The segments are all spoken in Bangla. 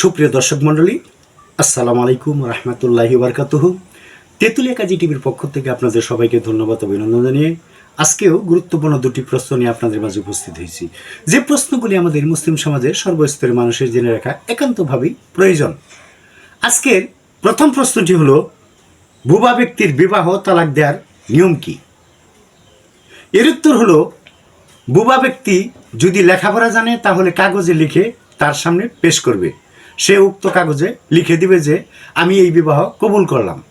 সুপ্রিয় দর্শক মণ্ডলী, আসসালামু আলাইকুম রহমতুল্লাহি বারকাতুহ। তেঁতুলিয়া কাজী টিভির পক্ষ থেকে আপনাদের সবাইকে ধন্যবাদ অভিনন্দন জানিয়ে আজকেও গুরুত্বপূর্ণ দুটি প্রশ্ন নিয়ে আপনাদের মাঝে উপস্থিত হয়েছি। যে প্রশ্নগুলি আমাদের মুসলিম সমাজের সর্বস্তরের মানুষের জেনে রাখা একান্তভাবেই প্রয়োজন। আজকের প্রথম প্রশ্নটি হলো, বুবা ব্যক্তির বিবাহ তালাক দেওয়ার নিয়ম কি? এর উত্তর হলো, বুবা ব্যক্তি যদি লেখাপড়া জানে তাহলে কাগজে লিখে তার সামনে পেশ করবে। সে উক্ত কাগজে লিখে দিবে যে, আমি এই বিবাহ কবুল করলাম।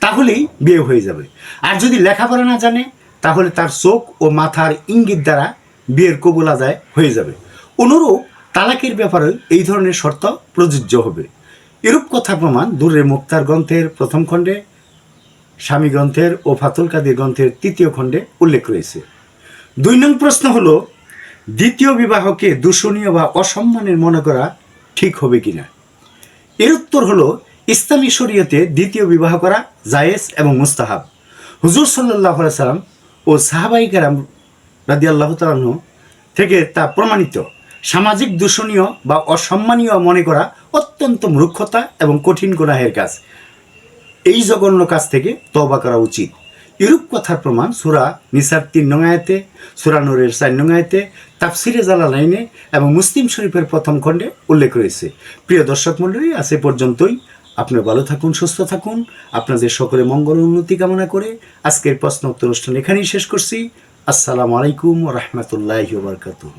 তাহলেই বিয়ে হয়ে যাবে। আর যদি লেখাপড়া না জানে, তাহলে তার চোখ ও মাথার ইঙ্গিত দ্বারা বিয়ের কবুল আদায় হয়ে যাবে। অনুরূপ তালাকের ব্যাপারে এই ধরনের শর্ত প্রযোজ্য হবে। এরূপ কথা প্রমাণ দূরের মুক্তার গ্রন্থের প্রথম খণ্ডে, স্বামী গ্রন্থের ও ফাতুল কাদির গ্রন্থের তৃতীয় খণ্ডে উল্লেখ রয়েছে। দুই নং প্রশ্ন হলো, দ্বিতীয় বিবাহকে দূষণীয় বা অসম্মানের মনে করা ঠিক হবে কিনা? এর উত্তর হলো, ইসলামী শরীয়তে দ্বিতীয় বিবাহ করা জায়েজ এবং মুস্তাহাব। হুজুর সাল্লাহ সাল্লাম ও সাহাবাই কেরাম রাদি আল্লাহ তালাহ থেকে তা প্রমাণিত। সামাজিক দূষণীয় বা অসম্মানীয় মনে করা অত্যন্ত মূর্খতা এবং কঠিন গুনাহের কাজ। এই জঘন্য কাজ থেকে তবা করা উচিত। এরূপ কথার প্রমাণ, সুরা নিসার তিন নঙ্গায়তে সুরা নূরের চার নঙ্গায়তে তাফসিরে জালালাইনে এবং মুসলিম শরীফের প্রথম খণ্ডে উল্লেখ রয়েছে। প্রিয় দর্শক মণ্ডলী এ পর্যন্তই। আপনার ভালো থাকুন, সুস্থ থাকুন। আপনাদের সকলে মঙ্গল উন্নতি কামনা করে আজকের প্রশ্ন উত্তর অনুষ্ঠান এখানেই শেষ করছি। আসসালামু আলাইকুম রহমতুল্লাহ বারকাতুহ।